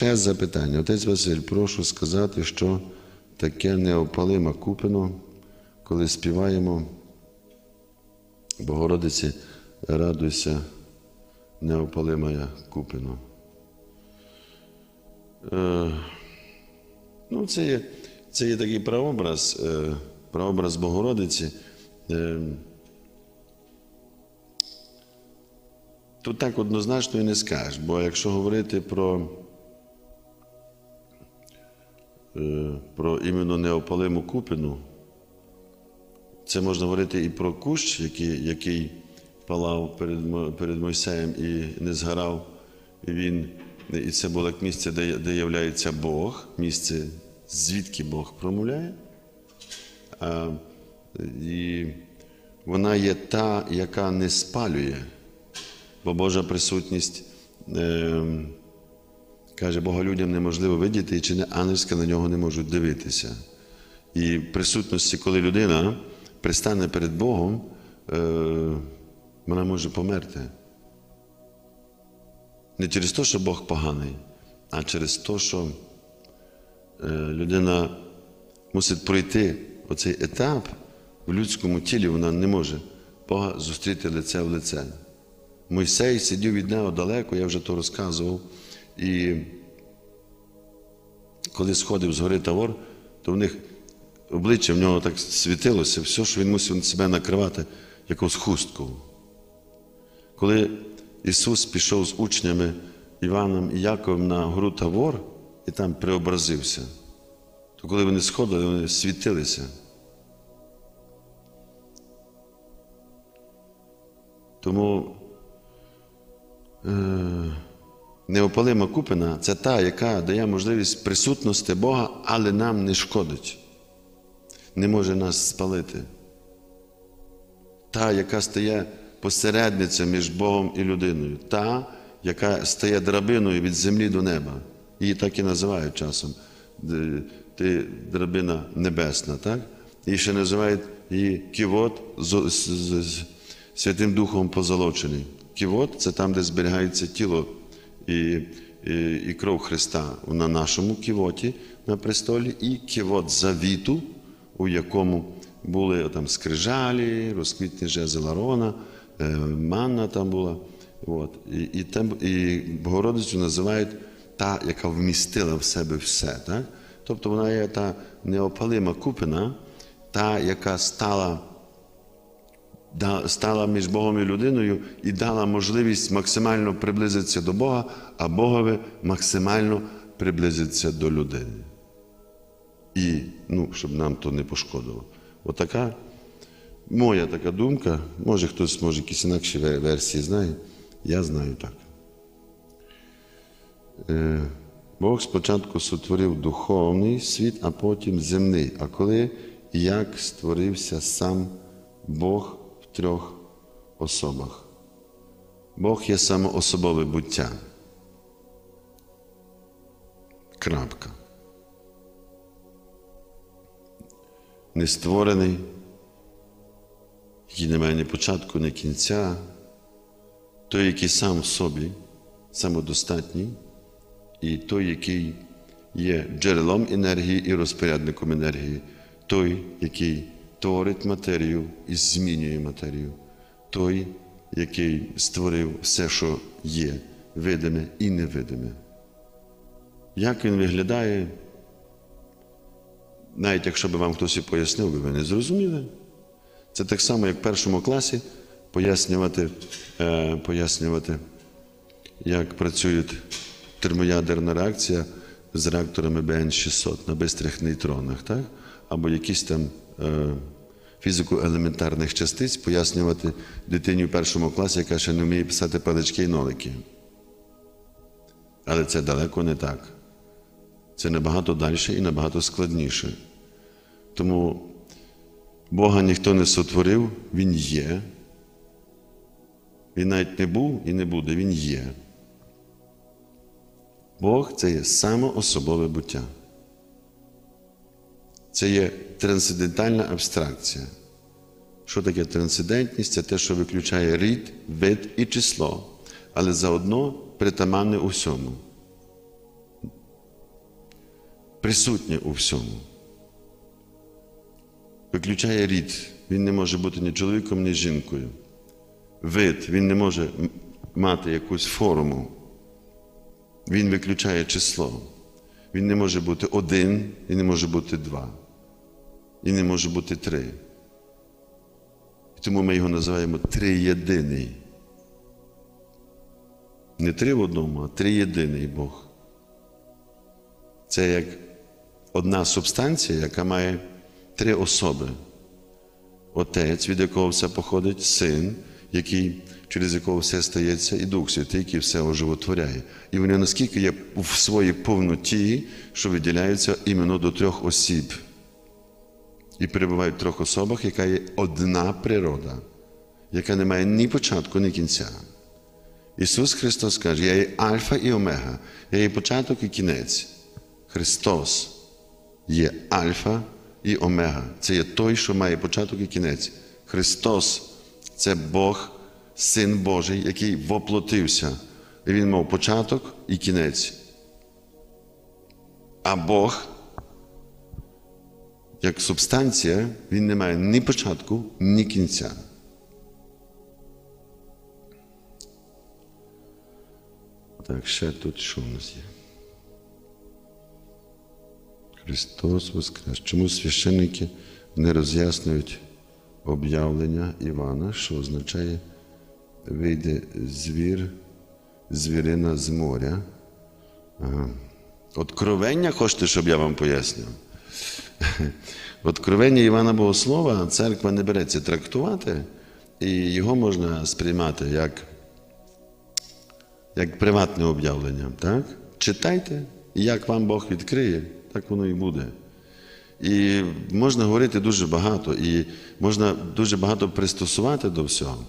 Ще запитання. Отець Василь, прошу сказати, що таке неопалима купино, коли співаємо Богородиці, радуйся, неопалимая купино. Е, ну, це є, це є такий прообраз, е, прообраз Богородиці. Е, Тут так однозначно і не скажеш, бо якщо говорити про, про іменно неопалиму купину, це можна говорити і про кущ, який, який палав перед, перед Мойсеєм і не згорав. І, він, і це було як місце, де, де являється Бог, місце, звідки Бог промовляє. А, і вона є та, яка не спалює. Бо Божа присутність е, каже, Бога людям неможливо видіти, і чи не ангельська на нього не можуть дивитися. І в присутності, коли людина пристане перед Богом, е, вона може померти. Не через те, що Бог поганий, а через те, що е, людина мусить пройти оцей етап в людському тілі, вона не може Бога зустріти лице в лице. Мойсей сидів від нього далеко, я вже то розказував. І коли сходив з гори Тавор, то в них обличчя в нього так світилося, все, що він мусив себе накривати якусь хустку. Коли Ісус пішов з учнями Іваном і Яковом на гору Тавор і там преобразився, то коли вони сходили, вони світилися. Тому е, неопалима купина це та, яка дає можливість присутності Бога, але нам не шкодить, не може нас спалити. Та, яка стає посередницею між Богом і людиною, та, яка стає драбиною від землі до неба. Її так і називають часом. Ти драбина небесна, так? І ще називають її ківот з, з, з, з Святим Духом позолочений. Ківот це там, де зберігається тіло і, і, і кров Христа на нашому ківоті на престолі, і ківот завіту, у якому були там скрижалі, розквітні жезл Арона, е, манна там була. От. І, і, там, і Богородицю називають та, яка вмістила в себе все. Так? Тобто вона є та неопалима купина, та, яка стала стала між Богом і людиною і дала можливість максимально приблизитися до Бога, а Богові максимально приблизитися до людини. І, ну, щоб нам то не пошкодило. Отака моя така думка, може хтось може якісь інакші версії знає, я знаю так. Е, Бог спочатку сотворив духовний світ, а потім земний. А коли і як створився сам Бог трьох особах? Бог є самоособове буття. Крапка. Не створений, який не має ні початку, ні кінця, той, який сам в собі, самодостатній, і той, який є джерелом енергії і розпорядником енергії, той, який творить матерію і змінює матерію, той, який створив все, що є, видиме і невидиме. Як він виглядає, навіть якщо би вам хтось і пояснив, би ви не зрозуміли. Це так само, як в першому класі пояснювати, е, пояснювати як працює термоядерна реакція з реакторами БН-600 на бистрих нейтронах, так? або якісь там е, фізику елементарних частиць пояснювати дитині в першому класі, яка ще не вміє писати палички і нолики. Але це далеко не так. Це набагато далі і набагато складніше. Тому Бога ніхто не сотворив, Він є. Він навіть не був і не буде, Він є. Бог це є самоособове буття. Це є трансцендентальна абстракція. Що таке трансцендентність? Це те, що виключає рід, вид і число, але заодно притаманне усьому. присутнє у всьому. Виключає рід. Він не може бути ні чоловіком, ні жінкою. Вид, він не може мати якусь форму. Він виключає число. Він не може бути один і не може бути два. І не може бути три. Тому ми його називаємо триєдиний. Не три в одному, а триєдиний Бог. Це як одна субстанція, яка має три особи. Отець, від якого все походить, син, який, через якого все стається, і Дух Святий, який все оживотворяє. І вони наскільки є в своїй повноті, що виділяються іменно до трьох осіб. І перебувають в трьох особах, яка є одна природа, яка не має ні початку, ні кінця. Ісус Христос каже, я є Альфа і Омега, я є початок і кінець. Христос є Альфа і Омега. Це є той, що має початок і кінець. Христос це Бог, Син Божий, який воплотився. І Він мав початок і кінець. А Бог, як субстанція, Він не має ні початку, ні кінця. Так, ще тут що у нас є? Христос Воскрес. Чому священники не роз'яснюють об'явлення Івана, що означає вийде звір, звірина з моря? Откровення хочете, щоб я вам пояснив? Откровення Івана Богослова церква не береться трактувати, і його можна сприймати як як приватне об'явлення. Так? Читайте, і як вам Бог відкриє, так воно і буде. І можна говорити дуже багато, і можна дуже багато пристосувати до всього.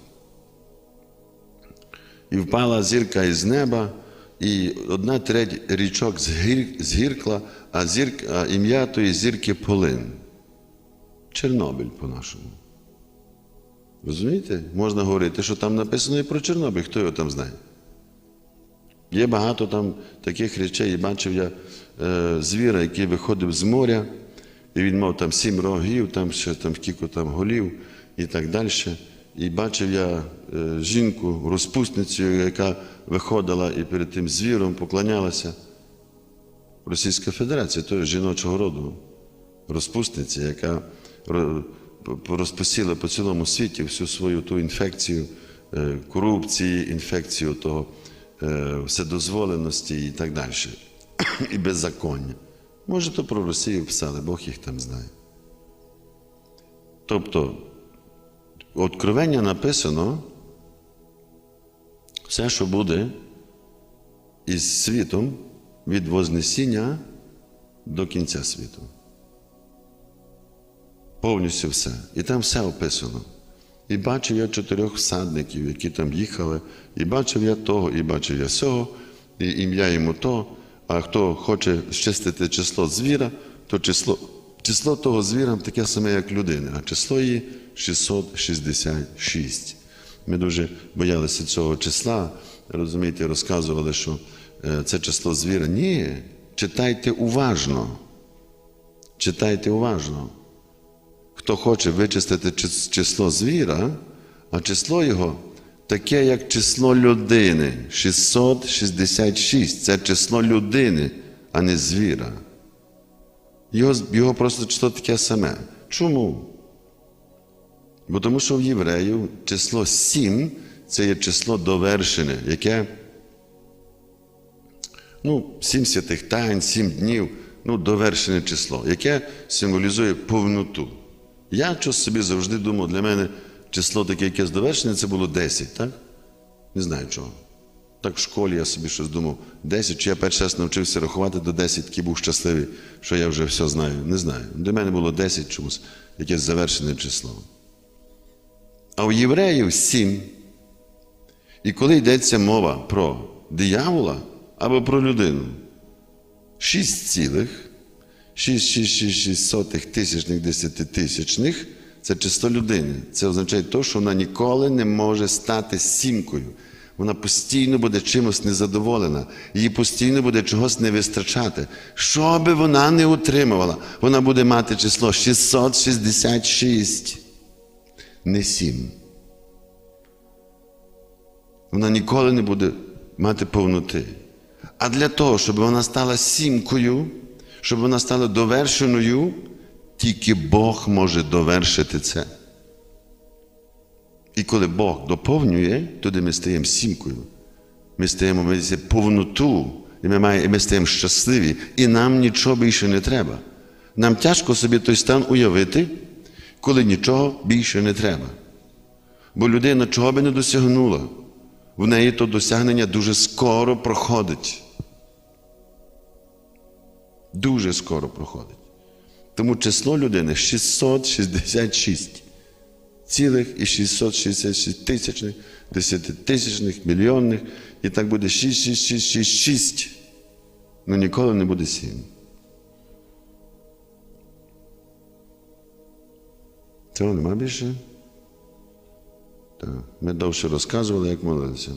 І впала зірка із неба, і одна треть річок згір, згіркла, а, зірк, а ім'я тої зірки Полин. Чорнобиль по-нашому. Розумієте? Можна говорити, що там написано і про Чорнобиль, хто його там знає. Є багато там таких речей, і бачив я е, звіра, який виходив з моря, і він мав там сім рогів, там ще там кілька там голів і так далі. І бачив я е, жінку, розпусницю, яка виходила і перед тим звіром поклонялася. Російська Федерація, то жіночого роду, розпусниця, яка ро- розпосіла по цілому світі всю свою ту інфекцію е, корупції, інфекцію того е, вседозволеності і так далі. І беззаконня. Може, то про Росію писали, Бог їх там знає. Тобто, откровення написано, все, що буде із світом від Вознесіння до кінця світу. Повністю все. І там все описано. І бачив я чотирьох всадників, які там їхали, і бачив я того, і бачив я сього, і ім'я йому то. А хто хоче щастити число звіра, то число, число того звіра таке саме, як людини, а число її 666. Ми дуже боялися цього числа, розумієте, розказували, що е, це число звіра. Ні, читайте уважно. Читайте уважно. Хто хоче вичистити число звіра, а число його таке, як число людини 666. Це число людини, а не звіра. Його, його просто число таке саме. Чому? Бо тому що в євреїв число 7 це є число довершене, яке ну, сім святих тайн, сім днів, ну, довершене число, яке символізує повноту. Я щось собі завжди думав, для мене число таке якесь довершене, це було 10, так? Не знаю чого. Так в школі я собі щось думав, 10, чи я перший раз навчився рахувати до 10, такий був щасливий, що я вже все знаю. Не знаю. Для мене було 10 чомусь, якесь завершене число. А у євреїв 7. І коли йдеться мова про диявола або про людину, 6 цілих, 6,666 тисячних десятитисячних це число людини. Це означає те, що вона ніколи не може стати сімкою. Вона постійно буде чимось незадоволена, їй постійно буде чогось не вистачати. Що би вона не утримувала, вона буде мати число 666, не 7. Вона ніколи не буде мати повноти. А для того, щоб вона стала сімкою, щоб вона стала довершеною, тільки Бог може довершити це. І коли Бог доповнює, тоді ми стаємо сімкою. Ми стаємо ми повноту, і ми, маємо, і ми стаємо щасливі, і нам нічого більше не треба. Нам тяжко собі той стан уявити, коли нічого більше не треба. Бо людина чого би не досягнула, в неї то досягнення дуже скоро проходить. Дуже скоро проходить. Тому число людини 666 цілих і 666 тисячних, десятитисячних, мільйонних, і так буде 6666. Ну ніколи не буде 7. Цього нема більше? Так. Ми довше розказували, як молилися.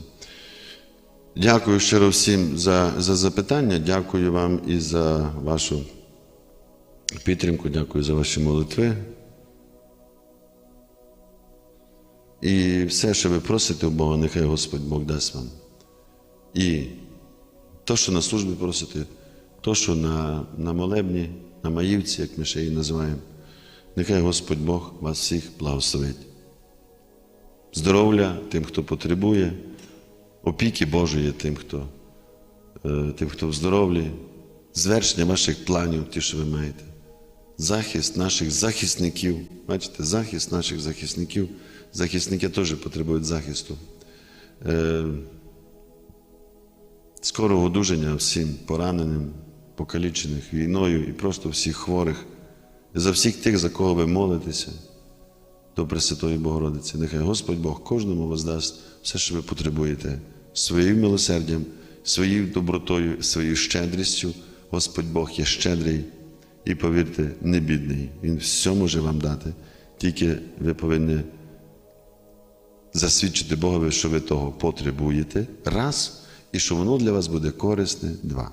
Дякую щиро всім за, за запитання. Дякую вам і за вашу підтримку, дякую за ваші молитви. І все, що ви просите у Бога, нехай Господь Бог дасть вам. І то, що на службі просите, то, що на, на молебні, на маївці, як ми ще її називаємо, нехай Господь Бог вас всіх благословить. Здоров'я тим, хто потребує, опіки Божої тим, хто, е, тим, хто в здоров'ї, звершення ваших планів, ті, що ви маєте, захист наших захисників. Бачите, захист наших захисників. Захисники теж потребують захисту. Е, Скорого одужання всім пораненим, покалічених війною і просто всіх хворих, і за всіх тих, за кого ви молитеся до Пресвятої Богородиці. Нехай Господь Бог кожному воздасть все, що ви потребуєте, своїм милосердям, своєю добротою, своєю щедрістю. Господь Бог є щедрий і, повірте, не бідний. Він все може вам дати, тільки ви повинні засвідчити Богові, що ви того потребуєте, раз, і що воно для вас буде корисне, два.